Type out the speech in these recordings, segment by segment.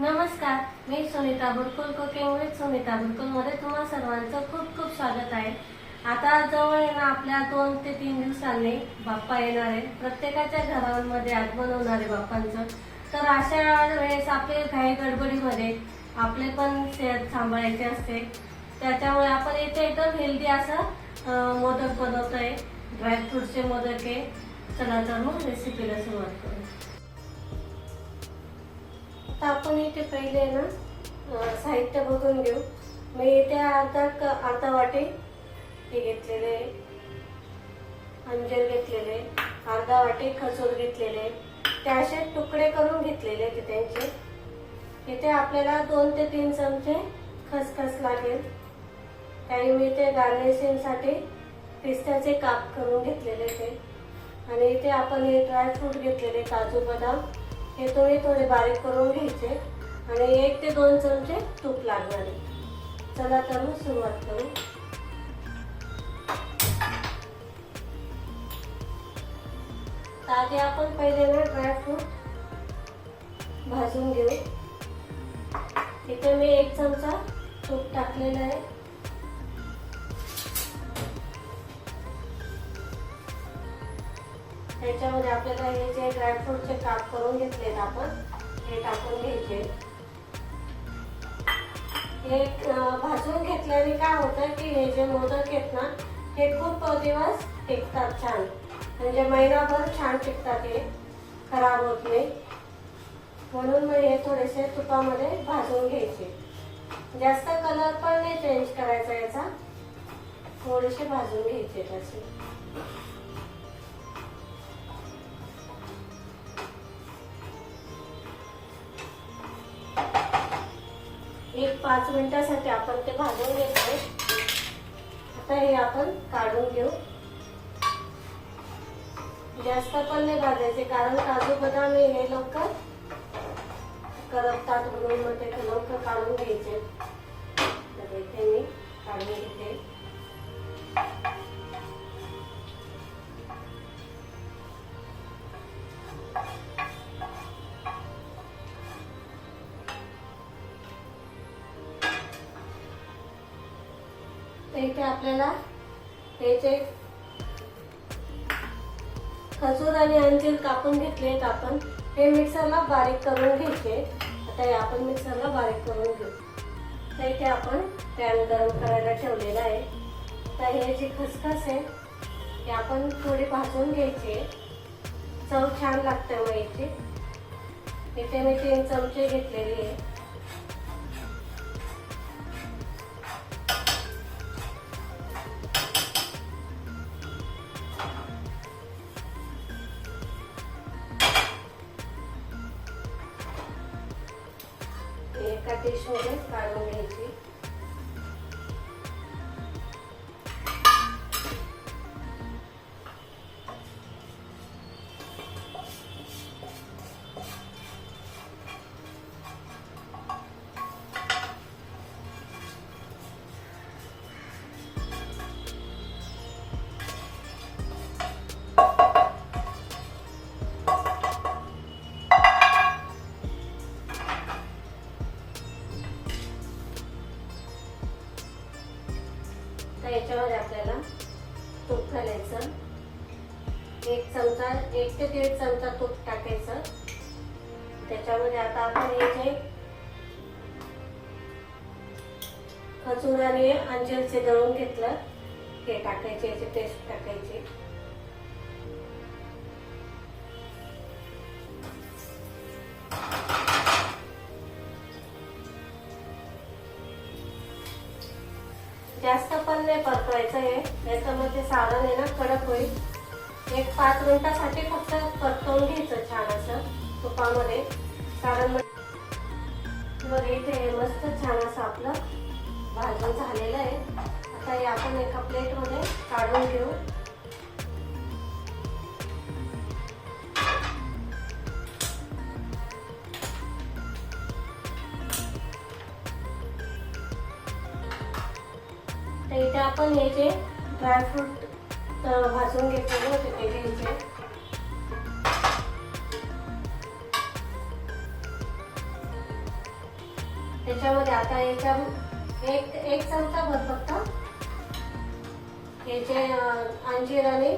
नमस्कार मी Sunita Burkul cooking with Sunita बुरकुलमध्ये तुम्हा सर्वांचं खूप खूप स्वागत आहे. आता जवळ येणार आपल्या दोन ते तीन दिवसांनी बाप्पा येणार आहे प्रत्येकाच्या घरांमध्ये आगमन होणार आहे बाप्पांचं. तर अशा वेळेस आपले घाई गडबडीमध्ये आपले पण सेहत सांभाळायचे असते. त्याच्यामुळे आपण इथे एकदम हेल्दी असं मोदक बनवतोय. ड्रायफ्रूटचे मोदक आहे. चला तर मग रेसिपीला सुरुवात करू. आता आपण इथे पहिले ना साहित्य बघून घेऊ. मी इथे अर्धा क- अर्धा वाटी हे घेतलेले आहे. अंजीर घेतलेले अर्धा वाटी खजूर घेतलेले ते असे तुकडे करून घेतलेले ते त्यांचे. इथे आपल्याला दोन ते तीन चमचे खसखस लागेल. काही मी ते गार्निशिंगसाठी पिस्त्याचे काप करून घेतलेले ते. आणि इथे आपण हे ड्रायफ्रूट घेतलेले काजू बदाम. हे थोडे थोडे बारीक करून घ्यायचे आणि एक ते दोन चमचे तूप लागणार आहे. चला तर मग सुरुवात करू. तर आधी आपण पहिले ना ड्रायफ्रूट भाजून घेऊ. इथे मी एक चमचा तूप टाकलेला आहे. त्याच्यामध्ये आपल्याला हे जे ड्रायफ्रूटचे काप करून घेतलेत आपण हे टाकून घ्यायचे. हे भाजून घेतल्याने काय होतं की हे जे मोदक आहेत ना हे खूप दिवस टिकतात छान. म्हणजे महिनाभर छान टिकतात हे. खराब होत नाही. म्हणून मग हे थोडेसे तुपामध्ये भाजून घ्यायचे. जास्त कलर पण नाही चेंज करायचा याचा. थोडेसे भाजून घ्यायचे तसे एक पाच मिनिटासाठी आपण ते भाजून घेतोय. आता हे आपण काढून घेऊ. जास्त पण नाही भाजायचे कारण काजू बदाम हे लवकर करपतात म्हणून मग ते लवकर काढून घ्यायचे. तर इथे मी काढून घेते. इथे आपल्याला हे जे खजूर आणि अंजीर कापून घेतलेत आपण हे मिक्सरला बारीक करून घ्यायचे आता हे आपण मिक्सरला बारीक करून घेऊ. तर इथे आपण पॅन गरम करायला ठेवलेला आहे. तर हे जे खसखस आहे हे आपण थोडी भाजून घ्यायची चव छान लागते मग याची. इथे मी तीन चमचे घेतलेली आहे. एका डिशमध्ये तर याच्यामध्ये आपल्याला तूप घालायचं. एक चमचा एक ते दीड चमचा तूप टाकायचं. त्याच्यामध्ये आता आपण हे जे खजूर आणि अंजीरचे दळून घेतलं. हे टाकायचे याची पेस्ट टाकायची. जास्त पण नाही परतवायचं हे. याच्यामध्ये सारण आहे ना कडक होईल. एक पाच मिनिटासाठी फक्त परतवून घ्यायचं छान असं तुपामध्ये. सारण मग बघ इथे हे मस्त छान असं आपलं भाजून झालेलं आहे. आता हे आपण एका प्लेटमध्ये काढून घेऊ. इथे आपण हे जे ड्रायफ्रूट भाजून घेतलेले होते ते घ्यायचे त्याच्यामध्ये आता याच्या एक एक चमचा भर फक्त. हे जे अंजीर आणि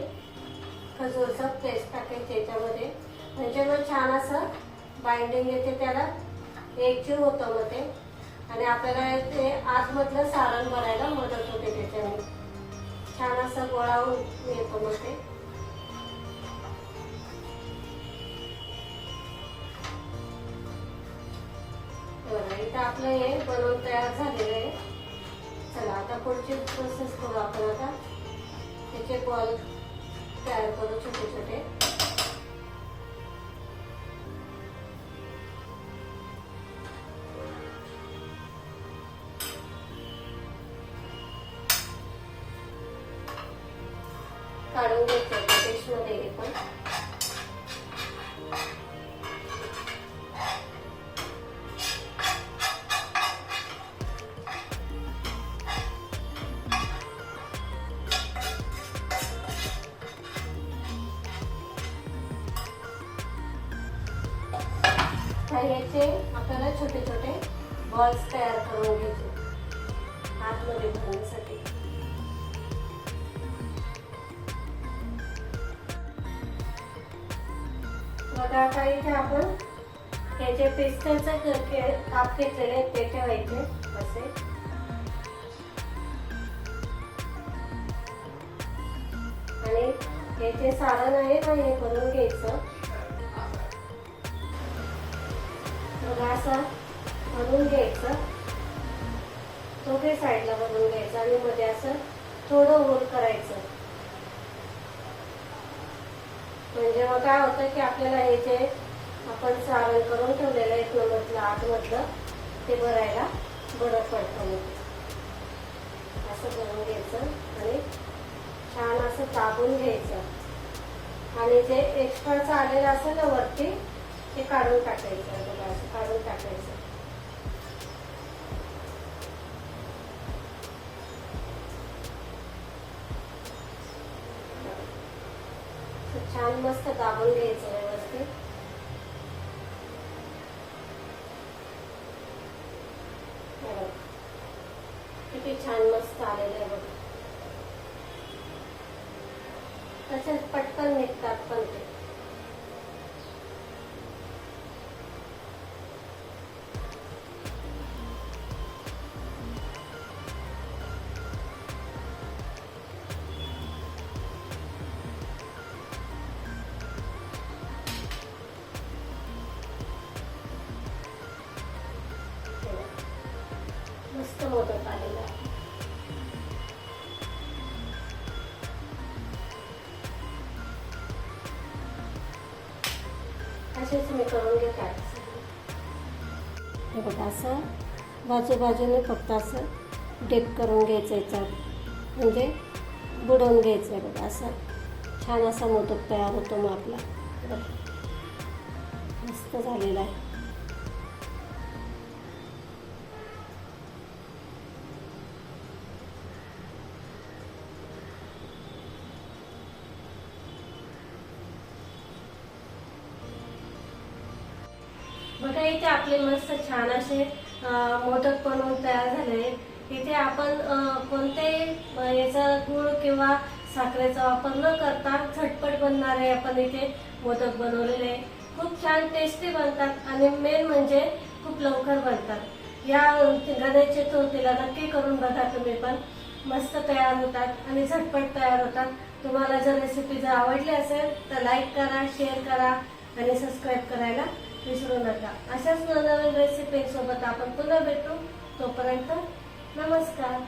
खजूरचं पेस्ट टाकायचं याच्यामध्ये. म्हणजे मग छान असं बाइंडिंग येते त्याला. एकजीव होतं मग ते. आणि आपल्याला ते आतमधलं सारण बनायला मदत होते त्याच्याने. छान असं गोळा होऊन येतो मग ते. इथं आपलं हे बनवून तयार झालेलं आहे. चला आता पुढची प्रोसेस करू आपण आता. त्याचे बॉल तयार करू छोटे छोटे काढून घ्यायचं डिशमध्ये हे पण. याचे आपल्याला छोटे छोटे बॉल्स तयार करून घ्यायचे. आतमध्ये भरण्यासाठी मग आता इथे आपण हे जे पिस्त्याचं काप घेतलेले आहेत ते ठेवायचे असे. आणि हे जे सारण आहे ना हे करून घ्यायचं. मग असं बनवून घ्यायचं. तो काही साईडला बनवून घ्यायचं आणि मध्ये असं थोडं होल करायचं. म्हणजे मग काय होतं की आपल्याला हे जे आपण सारण करून ठेवलेलं आहे नमधलं आतमधलं ते भरायला बरं पडतं असं करून घ्यायचं आणि छान असं दाबून घ्यायचं. आणि जे एक्स्ट्राचं आलेलं असेल ना वरती ते काढून टाकायचं. बघा असं काढून टाकायचं. आणि छान मस्त दाबून घ्यायचं व्यवस्थित. किती छान मस्त आलेलं आहे बघ. तसेच पटकन निघतात पण ते. असेच मी करून घेतात हे बघा असं बाजूबाजूने फक्त असं डेप करून घ्यायचं याचा म्हणजे बुडवून घ्यायचं आहे बघा असं. छान असा मोदक तयार होतो मग आपला. बघा. मस्त झालेला आहे. इथे आपले मस्त छान असे मोदक बनवून तयार झाले आहेत. इथे आपण कोणत्याही कोणतेही याचा गुळ किंवा साखरेचा वापर न करता झटपट बनणारे आपण इथे मोदक बनवलेले आहे खूप छान टेस्टी बनतात आणि मेन म्हणजे खूप लवकर बनतात. या गणेश चतुर्थीला नक्की करून बघा तुम्ही पण. मस्त तयार होतात आणि झटपट तयार होतात. तुम्हाला जर रेसिपी जर आवडली असेल तर लाईक करा शेअर करा आणि सबस्क्राईब करायला विसरू नका अशाच नवनवीन रेसिपीसोबत आपण पुन्हा भेटू. तोपर्यंत नमस्कार.